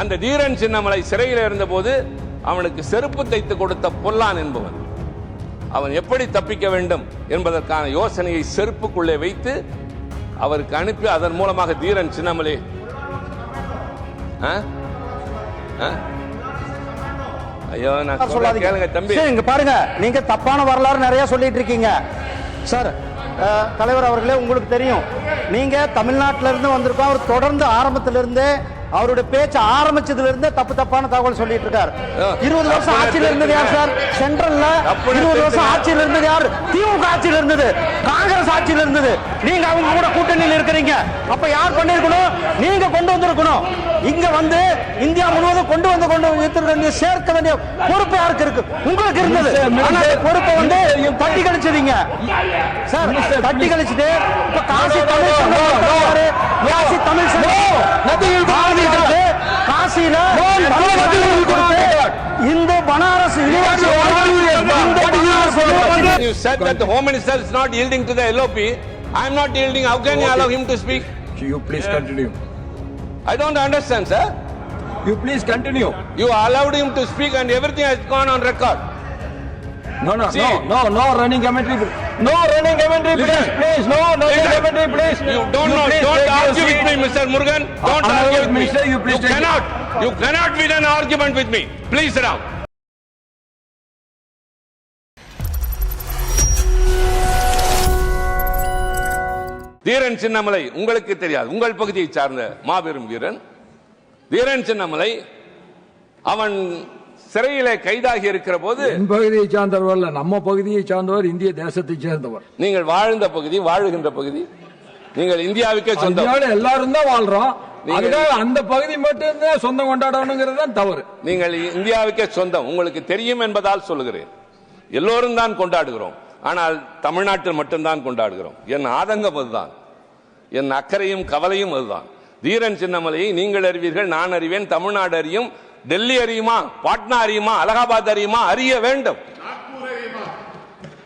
அந்த தீரன் சின்னமலை சிறையில் இருந்தபோது அவனுக்கு செருப்பு தைத்து கொடுத்த பொல்லான் என்பவன். அவன் எப்படி தப்பிக்க வேண்டும் என்பதற்கான யோசனையை செருப்புக்குள்ளே வைத்து அவருக்கு அனுப்பி அதன் மூலமாக தீரன் சின்னமலை? ஐயோ நான். கேளுங்க தம்பி. இங்க பாருங்க. நீங்க தப்பான வரலாறு நிறைய சொல்லிட்டு இருக்கீங்க. சார் தலைவர் அவர்களே உங்களுக்கு தெரியும். நீங்க தமிழ்நாட்டில இருந்து வந்திருக்கோம். அவர் தொடர்ந்து ஆரம்பத்துல இருந்தே அவருடைய பேச்சு ஆரம்பிச்சதுல இருந்தே தப்பு தப்பான தகவல் சொல்லிட்டு இருக்காரு. இருபது வருஷம் ஆட்சியில இருந்தது யார் சார்? சென்ட்ரல்ல இருபது வருஷம். ஆட்சியில இருந்தது யார்? திமுக ஆட்சியில இருந்தது. காங்கிரஸ் ஆட்சியில இருந்தது. நீங்க அவங்க கூட கூட்டணியில் இருக்கிறீங்க. அப்ப யார் பண்ணிருக்கணும் நீங்க கொண்டு வந்திருக்கணும். இங்க வந்து இந்தியா முழுவதும் கொண்டு வந்து கொண்டு வேண்டிய சேர்க்க வேண்டிய பொறுப்பு யாருக்கு இருக்கு? உங்களுக்கு இருந்தது. ஆனா அந்த பொறுப்பை வந்து தட்டி கழிச்சதீங்க சார் தட்டி கழிச்சிட்டு இப்ப காசி தமிழ் காசி தமிழ் காசியில Hindu Banaras You said that the Home Minister is not yielding to the LOP. I am not yielding. How can you allow him to speak? You please continue. I don't understand, sir. You please continue. You allowed him to speak and everything has gone on record. No, no, See. no, no, no running commentary. No running commentary, please, Listen. please. No, no running Listen. commentary, please. You don't know. please Don't argue with me, Mr. Murugan. Don't Honorable argue with me. You please take- cannot. You cannot win an argument with me. Please sit down. Dheeran Chinnamalai உங்களுக்கு தெரியாது. உங்கள் பகுதியை சார்ந்த மாபெரும் வீரன். தீரன் சின்னமலை அவன் சிறையிலே கைதாகி இருக்கிற போது பகுதியை சார்ந்தவர் அல்ல நம்ம பகுதியை சார்ந்தவர் இந்திய தேசத்தை சேர்ந்தவர். நீங்கள் வாழ்ந்த பகுதி வாழுகின்ற பகுதி. நீங்கள் இந்தியாவுக்கே சொந்தம். எல்லாரும் தான் வாழ்றோம். அந்த பகுதி மட்டும்தான் சொந்தம் கொண்டாடணுங்கிறது தான் தவறு. நீங்கள் இந்தியாவுக்கே சொந்தம். உங்களுக்கு தெரியும் என்பதால் சொல்லுகிறேன். எல்லோரும் தான் கொண்டாடுகிறோம். ஆனால் தமிழ்நாட்டில் மட்டும்தான் கொண்டாடுகிறோம். என் ஆதங்கம் அதுதான். என் அக்கறையும் கவலையும் அதுதான். தீரன் சின்னமலையை நீங்கள் அறிவீர்கள் நான் அறிவேன் தமிழ்நாடு அறியும் டெல்லி அறியுமா பாட்னா அறியுமா அலகாபாத் அறியுமா அறிய வேண்டும்.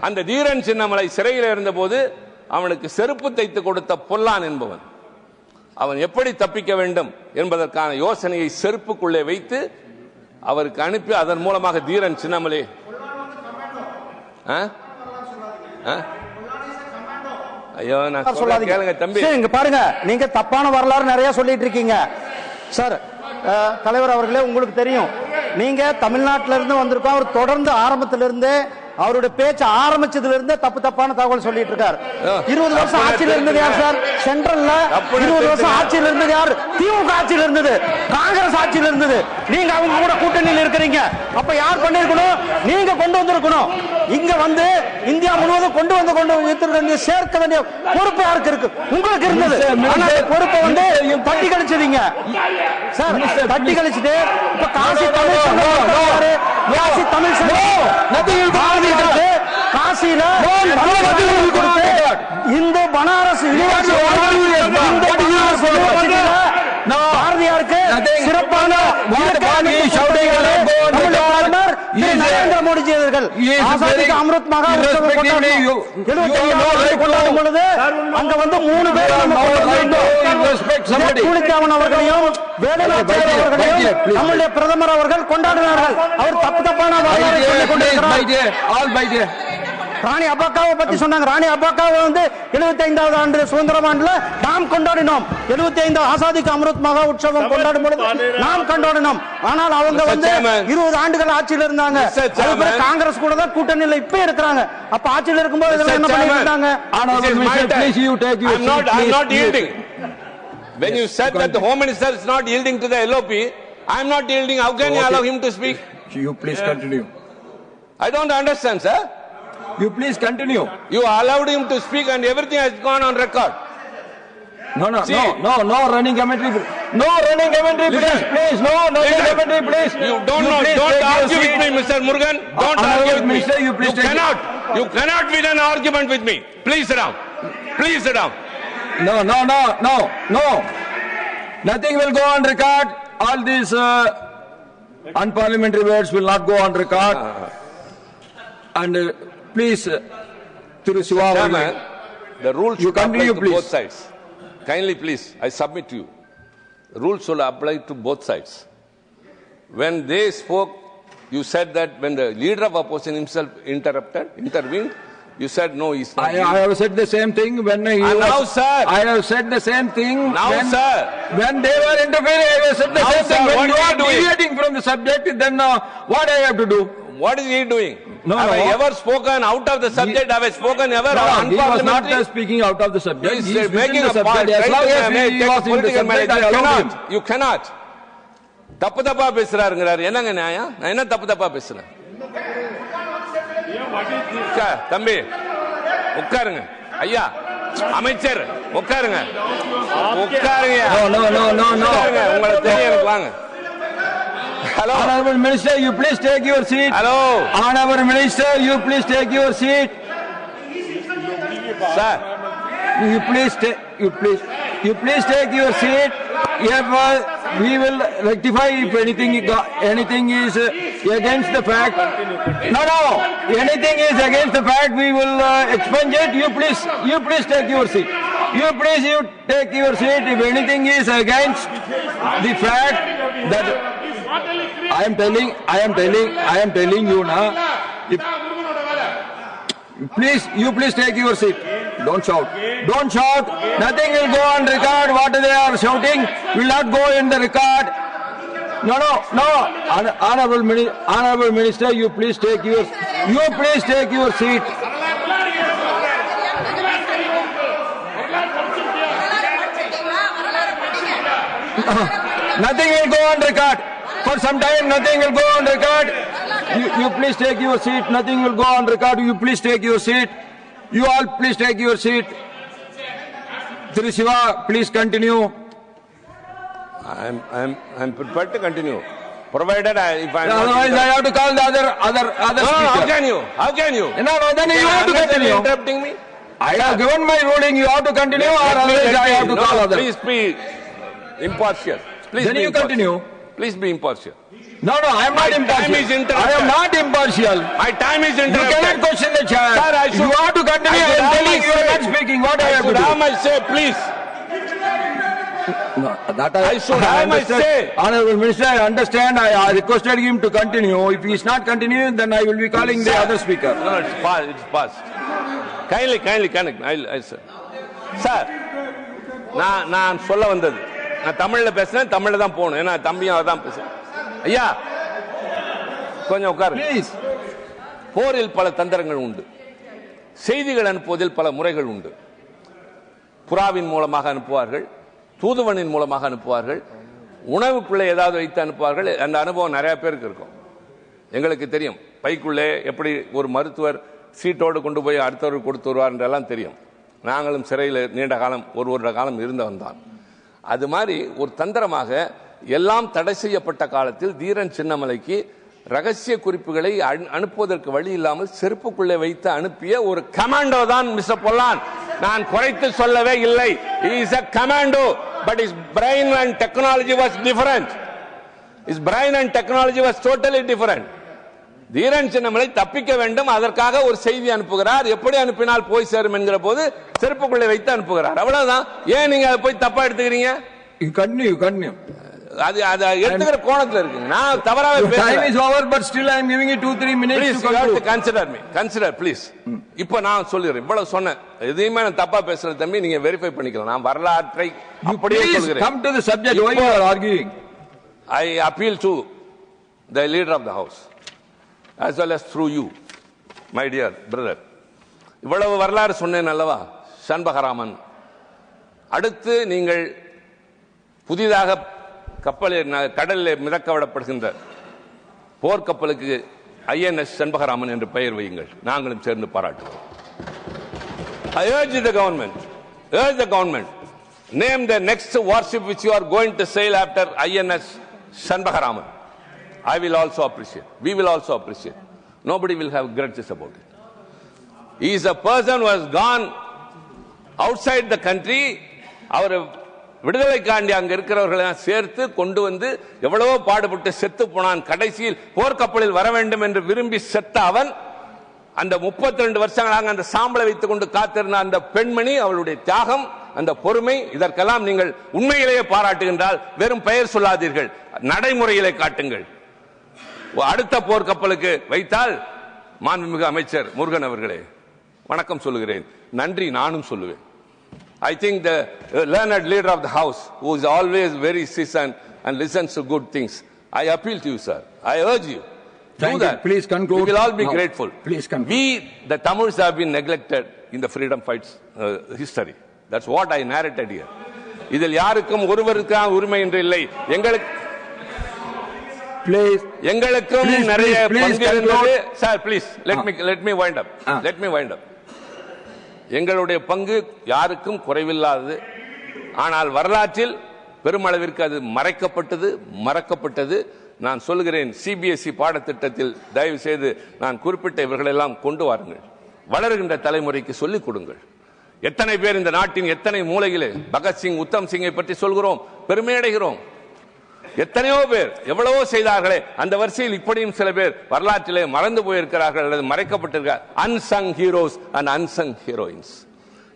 அந்த தீரன் சின்னமலை சிறையில் இருந்தபோது அவனுக்கு செருப்பு தைத்து கொடுத்த பொல்லான் என்பவன். அவன் எப்படி தப்பிக்க வேண்டும் என்பதற்கான யோசனையை செருப்புக்குள்ளே வைத்து அவருக்கு அனுப்பி அதன் மூலமாக தீரன் சின்னமலை ஆ? ஐயோ நான் சொல்லாதீங்க. கேளுங்க தம்பி. இங்க பாருங்க. நீங்க தப்பான வரலாறு நிறைய சொல்லிட்டு இருக்கீங்க சார் தலைவர் அவர்களே உங்களுக்கு தெரியும். நீங்க தமிழ்நாட்டில இருந்து வந்திருக்கோம். அவர் தொடர்ந்து ஆரம்பத்துல இருந்தே அவருடைய பேச்சு ஆரம்பிச்சதுல இருந்தே தப்பு தப்பான தகவல் சொல்லிட்டு இருக்காரு. இருபது வருஷம் ஆட்சியில இருந்தது யார் சார்? சென்ட்ரல்ல இருபது வருஷம். ஆட்சியில இருந்தது யார்? திமுக ஆட்சியில இருந்தது. காங்கிரஸ் ஆட்சியில இருந்தது. நீங்க அவங்க கூட கூட்டணியில் இருக்கிறீங்க. அப்ப யார் பண்ணிருக்கணும் நீங்க கொண்டு வந்திருக்கணும். இங்க வந்து இந்தியா முழுவதும் கொண்டு வந்து கொண்டு சேர்க்க வேண்டிய பொறுப்பு யாருக்கு இருக்கு? உங்களுக்கு இருந்தது. ஆனா பொறுப்பை வந்து தட்டி கழிச்சதீங்க சார் தட்டி கழிச்சிட்டு இப்ப காசி தமிழ் காசி தமிழ் பாரதியாருக்கு காசியில. இந்து பனாரஸ் யூனிவர்சிட்டி What இந்து கொண்டாடும் பொழுது அங்க வந்து மூணு பேர் அவர்களையும் வேலுநாச்சியார் அவர்களையும். நம்முடைய பிரதமர் அவர்கள் கொண்டாடினார்கள். அவர் தப்பு தப்பான வரலாறை கொண்டிருக்கிறார். ராணி அப்பாக்காவை பத்தி சொன்னாங்க ராணி அப்பாக்காவை வந்து 75வது ஆண்டு சுதந்திரம் ஆண்டுல நாம் கொண்டாடினோம் 75 ஆசாதிக்கு அமிர்த் மகா உற்சவம் கொண்டாடும் பொழுது நாம் கொண்டாடினோம் ஆனால் அவங்க. வந்து. 20 ஆண்டுகள் ஆட்சியில இருந்தாங்க. காங்கிரஸ் கூட தான் கூட்டணியில இப்ப இருக்கிறாங்க அப்ப ஆட்சியில இருக்கும்போது இதெல்லாம் என்ன you yielding. When you said that the Home Minister is not yielding to the LOP, I'm not yielding. How can you Okay. allow him to speak? You please continue. I don't understand, sir. You please continue. You allowed him to speak and everything has gone on record. No, no, See. no, no, no running commentary. No running commentary, please, Listen. please. No, no running Listen. commentary, please. You don't know, please don't argue with me, Mr. Murugan. Don't Honorable argue with me. You please take- cannot, you cannot win an argument with me. Please sit down. Please sit down. No, no, no, no, no. Nothing will go on record. All these uh, unparliamentary words will not go on record. And uh, Please, uh, Thiru Chairman, the rules should continue, apply to please. both sides. Kindly, please, I submit to you. Rules should apply to both sides. When they spoke, you said that when the leader of opposition himself interrupted, intervened, you said no, he's not. I, I have said the same thing when he and was, now, sir. I have said the same thing. Now, when, sir. When they were interfering, I have said the now, same sir, thing. When you are deviating from the subject, then uh, what I have to do? What is he doing? No, have no. I ever spoken out of the subject? have I spoken ever No, he was not uh, speaking out of the subject. He's He is making a point. As long as he was in the subject. I allowed him. cannot. You cannot. தப்பு தப்பா பேசுறாருங்கிறாரு என்னங்க நியாயம் நான் என்ன தப்பு தப்பா பேசுறேன் தம்பி உட்காருங்க ஐயா அமைச்சர் உட்காருங்க உட்காருங்க No, no, no, no, no. உட்காருங்க உங்களை தெரியும் வாங்க Hello. Honorable Minister, you please take your seat. Hello. Honorable Minister, you please take your seat. Sir, you please take, you please, you please take your seat. If uh, we will rectify if anything anything is uh, against the fact. No, no. Anything is against the fact, we will uh, expunge it. You please, you please take your seat. You please, you take your seat. If anything is against the fact that. I am telling, I am telling, I am telling you now. Please, you please take your seat. Don't shout. Don't shout. Nothing will go on record. What they are shouting will not go in the record. No, no, no. Hon- Honorable, Honorable Minister, you please take your, you please take your seat. Nothing will go on record. For some time, nothing will go on record. You, you please take your seat. Nothing will go on record. You please take your seat. You all please take your seat. Sri Shiva, please continue. I'm, I'm, I'm prepared to continue, provided I, if I'm Otherwise, I have to call the other, other, other No, no, how speaker. can you? How can you? No, no, then you have to continue. interrupting me? I have given my ruling. You have to continue, or otherwise I have to call other. Please be impartial. Please Then you continue. Please be impartial. No, no, I am My not time impartial. is I interrupted. am not impartial. My time is You interrupted. cannot question the chair. Sir, I should- you have to continue. I I should am have telling my you are say. not speaking. What I, I have to should do? have my say, please. No, that I should have my understand. say. Honorable Minister, I understand. I, I requested him to continue. If he is not continuing, then I will be calling the Sir. other speaker. No, no, it's past. It's past. Kindly, kindly connect. I'll, I'll, sir. Sir நான் நான் சொல்ல வந்தது நான் தமிழ்ல பேசுனேன் தமிழ்ல தான் போகணும். ஏன்னா தம்பியும் அதான் பேசுறேன். ஐயா கொஞ்சம் Please. போரில் பல தந்திரங்கள் உண்டு. செய்திகள் அனுப்புவதில் பல முறைகள் உண்டு. புறாவின் மூலமாக அனுப்புவார்கள் தூதுவனின் மூலமாக அனுப்புவார்கள் உணவு பிள்ளை ஏதாவது வைத்து அனுப்புவார்கள். அந்த அனுபவம் நிறைய பேருக்கு இருக்கும். எங்களுக்கு தெரியும். பைக்குள்ளே எப்படி ஒரு மருத்துவர் சீட்டோடு கொண்டு போய் அடுத்தவருக்கு கொடுத்து வருவார் என்றெல்லாம் தெரியும். நாங்களும் சிறையில் நீண்ட காலம் ஒரு வருட காலம் இருந்தவன் தான் அது மாதிரி ஒரு தந்திரமாக எல்லாம் தடை செய்யப்பட்ட காலத்தில் தீரன் சின்னமலைக்கு ரகசிய குறிப்புகளை அனு- அனுப்புவதற்கு வழி இல்லாமல் செருப்புக்குள்ளே வைத்து அனுப்பிய ஒரு கமாண்டோ தான் மிஸ் பொல்லான். நான் குறைத்து சொல்லவே இல்லை. Is a commando but is brain and technology was different is brain and technology was totally different Dheeran Chinnamalai தப்பிக்க வேண்டும். அதற்காக ஒரு செய்தி அனுப்புகிறார். எப்படி அனுப்பினால் போய் சேரும் என்கிற போது செருப்புக்குள்ளே வைத்து அனுப்புகிறார். அவ்வளவுதான். ஏன் நீங்க அதை போய் தப்பா எடுத்துக்கிறீங்க? you continue. அது அதை எடுத்துக்கிற கோணத்துல இருக்குங்க நான் தவறாவே Your time பேசுறேன். is over, but still I am giving you two, three minutes please to you have to conclude. Consider me consider please இப்போ நான் சொல்லிடுறேன். இவ்வளவு சொன்னேன். எதையுமே நான் தப்பா பேசுறேன் தம்பி நீங்க வெரிஃபை பண்ணிக்கலாம். நான் வரலாற்றை அப்படியே சொல்கிறேன். you are arguing? I appeal to the leader of the house. As well as through you my dear brother இவ்வளவு வரலாறு சொன்னேன் அல்லவா சண்பகராமன் அடுத்து நீங்கள் புதிதாக கப்பலில் கடலில் மிதக்கவிடப்படுகின்ற போர்க்கப்பலுக்கு ஐஎன்எஸ் செண்பகராமன் என்று பெயர் வையுங்கள் நாங்களும் சேர்ந்து பாராட்டுவோம் I urge the government urge the government name the next warship which you are going to sail after INS Chempakaraman I will also appreciate. We will also appreciate. Nobody will have grudges about it. He is a person who has gone outside the country. அவர் விடுதலைக்காண்டி அங்க இருக்கிறவர்களை சேர்த்து கொண்டு வந்து எவ்வளவோ பாடுபட்டு செத்து போனான் கடைசியில் போர்க்கப்பலில் வர வேண்டும் என்று விரும்பி செத்த அவன் அந்த 32 ரெண்டு வருஷங்களாக அந்த சாம்பலை வைத்துக் கொண்டு காத்திருந்த அந்த பெண்மணி அவளுடைய தியாகம் அந்த பொறுமை இதற்கெல்லாம் நீங்கள் உண்மையிலேயே பாராட்டுகின்றால் வெறும் பெயர் சொல்லாதீர்கள் நடைமுறையிலே காட்டுங்கள் அடுத்த போர்க்கப்பலுக்கு வைத்தால் மாண்புமிகு அமைச்சர் முருகன் அவர்களே வணக்கம் சொல்லுகிறேன் நன்றி நானும் சொல்லுவேன் think the uh, learned leader of the house, who is always very seasoned and listens to good things, I appeal to you, sir. I urge you. Thank you. Please conclude. We will all be No. grateful. Please conclude. We, the Tamils, have been neglected in the freedom fights uh, history. That's what I narrated here. இதில் யாருக்கும் ஒருவருக்கான உரிமை என்று இல்லை எங்களுக்கு Please, எங்களுக்கும் நிறைய பங்கு இருந்தது. Sir please let. Me let me wind up. Let me wind up எங்களுடைய பங்கு யாருக்கும் குறைவில்லாதது. ஆனால் வரலாற்றில் பெருமளவிற்கு அது மறைக்கப்பட்டது மறக்கப்பட்டது. நான் சொல்கிறேன் சிபிஎஸ்இ பாடத்திட்டத்தில் தயவு செய்து நான் குறிப்பிட்ட இவர்களெல்லாம் கொண்டு வாருங்கள். வளருகின்ற தலைமுறைக்கு சொல்லிக் கொடுங்கள். எத்தனை பேர் இந்த நாட்டின் எத்தனை மூலையிலே பகத்சிங் உத்தம் சிங்கை பற்றி சொல்கிறோம் பெருமையடைகிறோம். எத்தனையோ பேர் எவ்வளவோ செய்தார்களே அந்த வரிசையில் இப்படியும் சில பேர் வரலாற்றிலே மறந்து போயிருக்கிறார்கள் அல்லது மறைக்கப்பட்டிருக்கிறார் unsung heroes and unsung heroines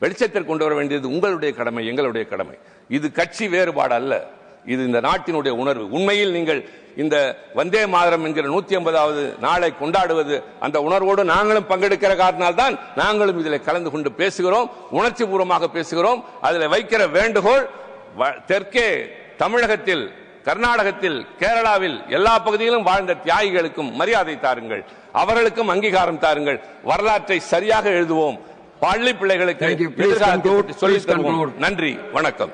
வெளிச்சத்தில் கொண்டு வர வேண்டியது உங்களுடைய கடமை எங்களுடைய கடமை. இது கட்சி வேறுபாடு அல்ல. இது இந்த நாட்டினுடைய உணர்வு. உண்மையில் நீங்கள் இந்த வந்தே மாதரம் என்கிற நூத்தி ஐம்பதாவது நாளை கொண்டாடுவது அந்த உணர்வோடு நாங்களும் பங்கெடுக்கிற காரணால்தான் நாங்களும் இதில் கலந்து கொண்டு பேசுகிறோம் உணர்ச்சி பூர்வமாக பேசுகிறோம். அதில் வைக்கிற வேண்டுகோள் வ- தெற்கே தமிழகத்தில் கர்நாடகத்தில் கேரளாவில் எல்லா பகுதியிலும் வாழ்ந்த தியாகிகளுக்கும் மரியாதை தாருங்கள். அவர்களுக்கும் அங்கீகாரம் தாருங்கள். வரலாற்றை சரியாக எழுதுவோம். பள்ளி பிள்ளைகளுக்கு சொல்லித் தருவோம். நன்றி. வணக்கம்.